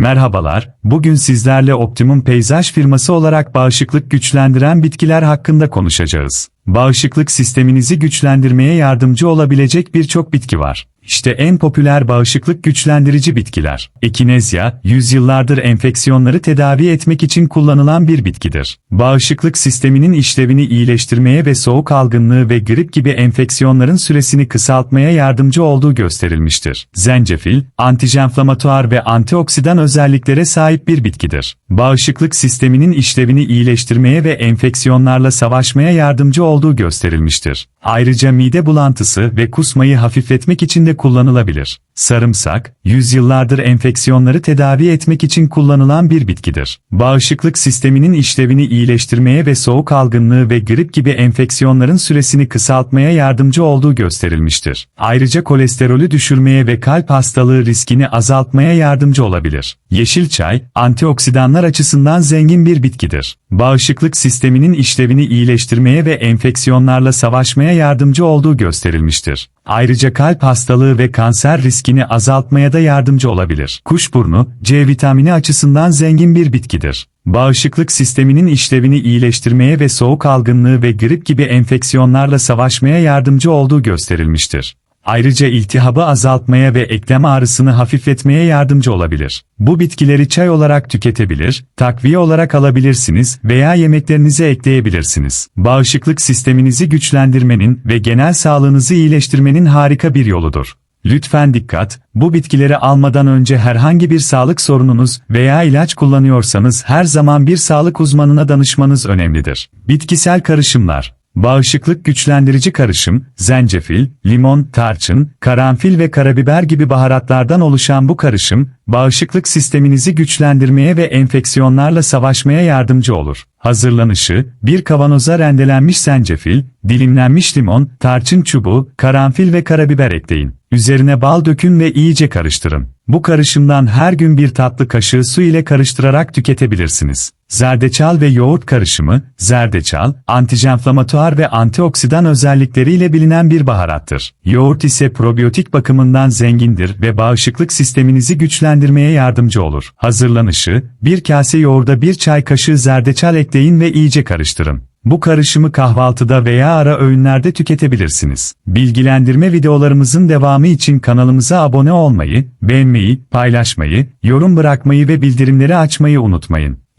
Merhabalar, bugün sizlerle Optimum Peyzaj firması olarak bağışıklık güçlendiren bitkiler hakkında konuşacağız. Bağışıklık sisteminizi güçlendirmeye yardımcı olabilecek birçok bitki var. İşte en popüler bağışıklık güçlendirici bitkiler. Ekinezya, yüzyıllardır enfeksiyonları tedavi etmek için kullanılan bir bitkidir. Bağışıklık sisteminin işlevini iyileştirmeye ve soğuk algınlığı ve grip gibi enfeksiyonların süresini kısaltmaya yardımcı olduğu gösterilmiştir. Zencefil, antijenflamatuar ve antioksidan özelliklere sahip bir bitkidir. Bağışıklık sisteminin işlevini iyileştirmeye ve enfeksiyonlarla savaşmaya yardımcı olduğu gösterilmiştir. Ayrıca mide bulantısı ve kusmayı hafifletmek için de kullanılabilir. Sarımsak, yüzyıllardır enfeksiyonları tedavi etmek için kullanılan bir bitkidir. Bağışıklık sisteminin işlevini iyileştirmeye ve soğuk algınlığı ve grip gibi enfeksiyonların süresini kısaltmaya yardımcı olduğu gösterilmiştir. Ayrıca kolesterolü düşürmeye ve kalp hastalığı riskini azaltmaya yardımcı olabilir. Yeşil çay, antioksidanlar açısından zengin bir bitkidir. Bağışıklık sisteminin işlevini iyileştirmeye ve enfeksiyonlarla savaşmaya yardımcı olduğu gösterilmiştir. Ayrıca kalp hastalığı ve kanser riskini azaltmaya da yardımcı olabilir. Kuşburnu, C vitamini açısından zengin bir bitkidir. Bağışıklık sisteminin işlevini iyileştirmeye ve soğuk algınlığı ve grip gibi enfeksiyonlarla savaşmaya yardımcı olduğu gösterilmiştir. Ayrıca iltihabı azaltmaya ve eklem ağrısını hafifletmeye yardımcı olabilir. Bu bitkileri çay olarak tüketebilir, takviye olarak alabilirsiniz veya yemeklerinize ekleyebilirsiniz. Bağışıklık sisteminizi güçlendirmenin ve genel sağlığınızı iyileştirmenin harika bir yoludur. Lütfen dikkat, bu bitkileri almadan önce herhangi bir sağlık sorununuz veya ilaç kullanıyorsanız her zaman bir sağlık uzmanına danışmanız önemlidir. Bitkisel karışımlar Bağışıklık güçlendirici karışım, zencefil, limon, tarçın, karanfil ve karabiber gibi baharatlardan oluşan bu karışım, bağışıklık sisteminizi güçlendirmeye ve enfeksiyonlarla savaşmaya yardımcı olur. Hazırlanışı, bir kavanoza rendelenmiş zencefil, dilimlenmiş limon, tarçın çubuğu, karanfil ve karabiber ekleyin. Üzerine bal dökün ve iyice karıştırın. Bu karışımdan her gün bir tatlı kaşığı su ile karıştırarak tüketebilirsiniz. Zerdeçal ve yoğurt karışımı, zerdeçal, antijenflamatuar ve antioksidan özellikleriyle bilinen bir baharattır. Yoğurt ise probiyotik bakımından zengindir ve bağışıklık sisteminizi güçlendirmeye yardımcı olur. Hazırlanışı, bir kase yoğurda bir çay kaşığı zerdeçal ekleyin ve iyice karıştırın. Bu karışımı kahvaltıda veya ara öğünlerde tüketebilirsiniz. Bilgilendirme videolarımızın devamı için kanalımıza abone olmayı, beğenmeyi, paylaşmayı, yorum bırakmayı ve bildirimleri açmayı unutmayın.